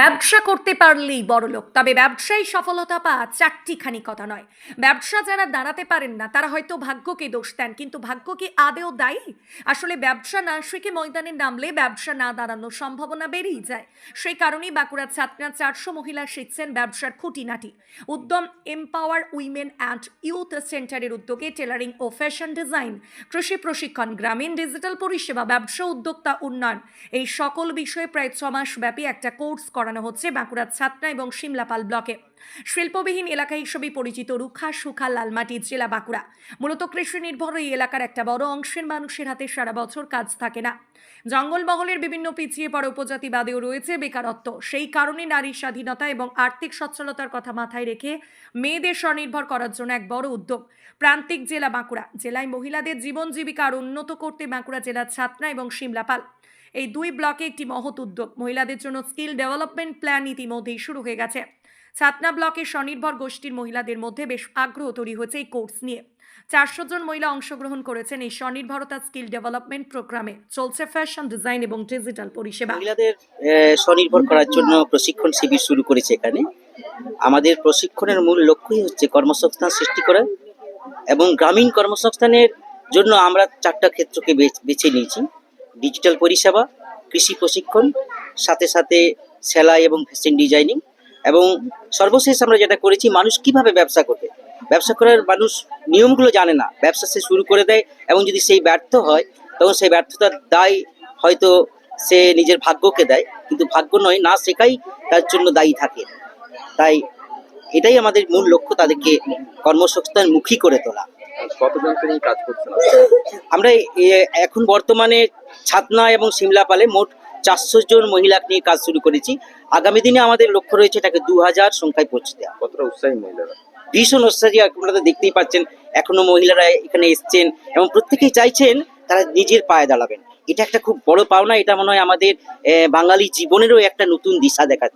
ব্যবসা করতে পারলেই বড়লোক তবে ব্যবসায়ী সফলতা পাওয়া চারটিখানি কথা নয়। ব্যবসা যারা দাঁড়াতে পারেন না, তারা হয়তো ভাগ্যকে দোষ দেন, কিন্তু ভাগ্য কি আদেও দায়ী? আসলে ব্যবসা না শিখে ময়দানে নামলে ব্যবসা না দাঁড়ানোর সম্ভাবনা বেড়েই যায়। সেই কারণেই বাঁকুড়ার ছাত্রা চারশো মহিলা শিখছেন ব্যবসার খুঁটিনাটি। উদ্যম এম্পাওয়ার উইমেন অ্যান্ড ইউথ সেন্টারের উদ্যোগে টেলারিং ও ফ্যাশন ডিজাইন, কৃষি প্রশিক্ষণ, গ্রামীণ ডিজিটাল পরিষেবা, ব্যবসা উদ্যোক্তা, উন্নয়ন, এই সকল বিষয়ে প্রায় ছ মাস ব্যাপী একটা কোর্স করানো হচ্ছে বাঁকুড়ার ছাতনা এবং সিমলাপাল ব্লকে। শিল্পবিহীন এলাকা হিসেবে পরিচিত রুখা সুখা লালমাটি জেলা বাঁকুড়া। মূলত কৃষি নির্ভর এই এলাকার একটা বড় অংশের মানুষের হাতে সারা বছর কাজ থাকে না। জঙ্গলমহলের বিভিন্ন পিছিয়ে পড়া উপজাতিবাদেও রয়েছে বেকারত্ব। সেই কারণে নারী স্বাধীনতা এবং আর্থিক সচ্ছলতার কথা মাথায় রেখে মেয়েদের স্বনির্ভর করার জন্য এক বড় উদ্যোগ। প্রান্তিক জেলা বাঁকুড়া। জেলায় মহিলাদের জীবন জীবিকা আর উন্নত করতে বাঁকুড়া জেলার ছাতনা এবং সিমলাপাল এই দুই ব্লকে একটি মহৎ উদ্যোগ। মহিলাদের জন্য স্কিল ডেভেলপমেন্ট প্ল্যান ইতিমধ্যেই শুরু হয়ে গেছে। ছাতনা ব্লকের স্বনির্ভর গোষ্ঠীর মহিলাদের মধ্যে বেশ আগ্রহ তৈরি হয়েছে এই কোর্স নিয়ে। চারশো জন মহিলা অংশগ্রহণ করেছেন এই স্বনির্ভরতা স্কিল ডেভেলপমেন্ট প্রোগ্রামে। চলছে ফ্যাশন ডিজাইন এবং ডিজিটাল পরিষেবা। মহিলাদের স্বনির্ভর করার জন্য প্রশিক্ষণ শিবির শুরু করেছে এখানে। আমাদের প্রশিক্ষণের মূল লক্ষ্যই হচ্ছে কর্মসংস্থান সৃষ্টি করা এবং গ্রামীণ কর্মসংস্থানের জন্য আমরা চারটা ক্ষেত্রকে বেছে নিয়েছি। ডিজিটাল পরিষেবা, কৃষি প্রশিক্ষণ, সাথে সাথে সেলাই এবং ফ্যাশন ডিজাইনিং এবং সর্বশেষ আমরা যেটা করেছি মানুষ কীভাবে ব্যবসা করবে? ব্যবসা করার মানুষ নিয়মগুলো জানে না। ব্যবসা সে শুরু করে দেয় এবং যদি সেই ব্যর্থ হয় তখন সেই ব্যর্থতার দায় হয়তো সে নিজের ভাগ্যকে দেয়। কিন্তু ভাগ্য নয় না শেখাই তার জন্য দায়ী থাকে। তাই এটাই আমাদের মূল লক্ষ্য তাদেরকে কর্মসংস্থান মুখী করে তোলা। কাজ আমরা এখন বর্তমানে ছাতনা এবং সিমলাপালে মোট চারশো জন মহিলা নিয়ে কাজ শুরু করেছি। আগামী দিনে আমাদের লক্ষ্য রয়েছে এটাকে দু হাজার সংখ্যায় পৌঁছে দেওয়া। কতটা উৎসাহী মহিলারা? ভীষণ উৎসাহী আপনারা দেখতেই পাচ্ছেন এখনও মহিলারা এখানে এসছেন এবং প্রত্যেকেই চাইছেন তারা নিজের পায়ে দাঁড়াবেন। এটা একটা খুব বড় পাওনা এটা মনে হয় আমাদের বাঙালি জীবনেরও একটা নতুন দিশা দেখাচ্ছে।